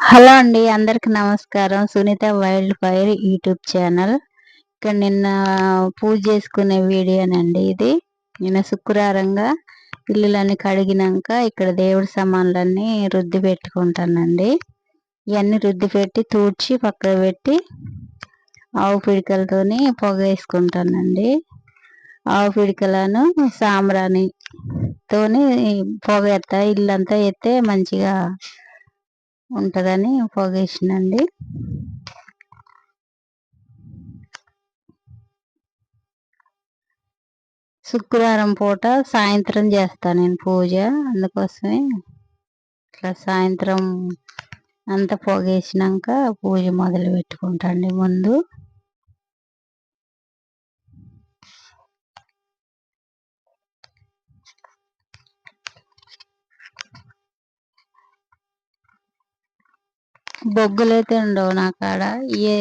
Hello అండి అందరికి నమస్కారం. Sunitha wild fire YouTube channel. ఇక్కడ నిన్న పూజ చేసుకునే వీడియోనండి ఇది. నిన్న శుక్రవారంగా ఇల్లులన్నీ కడిగినాక ఇక్కడ దేవుడి సామాన్లన్నీ రుద్ది పెట్టుకుంటానండి. ఇవన్నీ రుద్ది పెట్టి తూడ్చి పక్కన పెట్టి ఆవు పిడికలతోని పొగ వేసుకుంటానండి. ఆవు పిడికలను సాంబ్రాణితోని పొగ ఎత్తా ఇల్లంతా ఎత్తే మంచిగా ఉంటుందని పొగేసినండి శుక్రవారం పూట సాయంత్రం చేస్తాను నేను పూజ అందుకోసమే. ఇట్లా సాయంత్రం అంతా పొగేసినాక పూజ మొదలు పెట్టుకుంటాండి ముందు. బొగ్గులైతే ఉండవు నా కాడ ఏ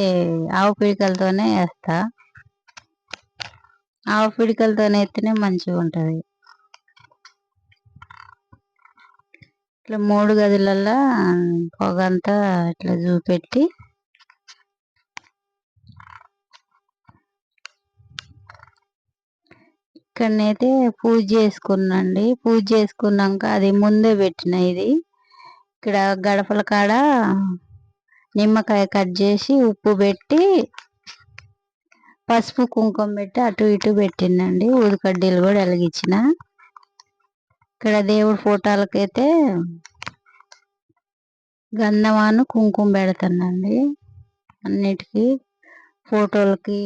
ఆవు పిడికలతోనే వేస్తా ఆవు పిడికలతోనే ఎత్తినే మంచిగా ఉంటుంది ఇట్లా మూడు గదులల్లో పొగ అంతా ఇట్లా చూపెట్టి ఇక్కడనైతే పూజ చేసుకున్నాండి. పూజ చేసుకున్నాక అది ముందే పెట్టిన ఇది. ఇక్కడ గడపల కాడ నిమ్మకాయ కట్ చేసి ఉప్పు పెట్టి పసుపు కుంకుమ పెట్టి అటు ఇటు పెట్టిందండి. ఊదికడ్డీలు కూడా వెలిగించిన. ఇక్కడ దేవుడి ఫోటోలకైతే గంధమాను కుంకుమ పెడతానండి అన్నిటికీ ఫోటోలకి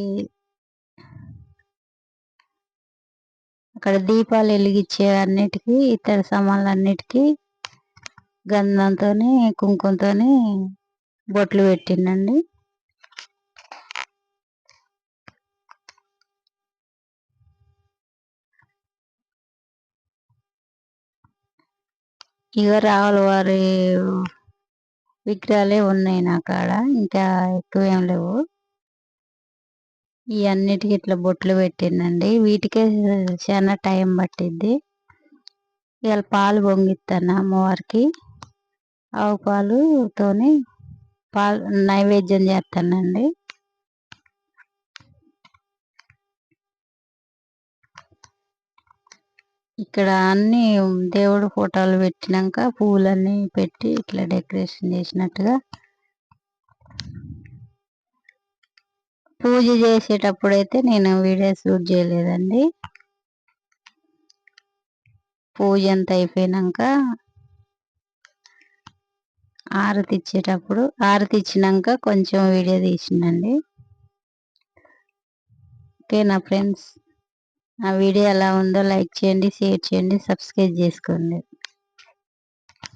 అక్కడ దీపాలు వెలిగించే అన్నిటికీ ఇతర సామాన్లు అన్నిటికీ గంధంతో కుంకుమతో బొట్లు పెట్టిండండి. ఇక రావుల వారి విగ్రహాలే ఉన్నాయి నా కాడ ఇంకా ఎక్కువ ఏం లేవు. ఇవన్నిటికి ఇట్లా బొట్లు పెట్టిందండి వీటికే చాలా టైం పట్టిద్ది. ఇవాళ పాలు పొంగిస్తాను అమ్మవారికి. ఆవు పాలుతోని పాలు నైవేద్యం చేస్తానండి. ఇక్కడ అన్ని దేవుడు ఫోటోలు పెట్టినాక పూలన్నీ పెట్టి ఇట్లా డెకరేషన్ చేసినట్టుగా. పూజ చేసేటప్పుడు అయితే నేను వీడియో షూట్ చేయలేదండి. పూజ అంతా అయిపోయినాక ఆరతి ఇచ్చేటప్పుడు ఆరతి ఇచ్చినాక కొంచెం వీడియో తీసిందండి ఓకేనా ఫ్రెండ్స్ ఆ వీడియో ఎలా ఉందో లైక్ చేయండి షేర్ చేయండి సబ్స్క్రైబ్ చేసుకోండి.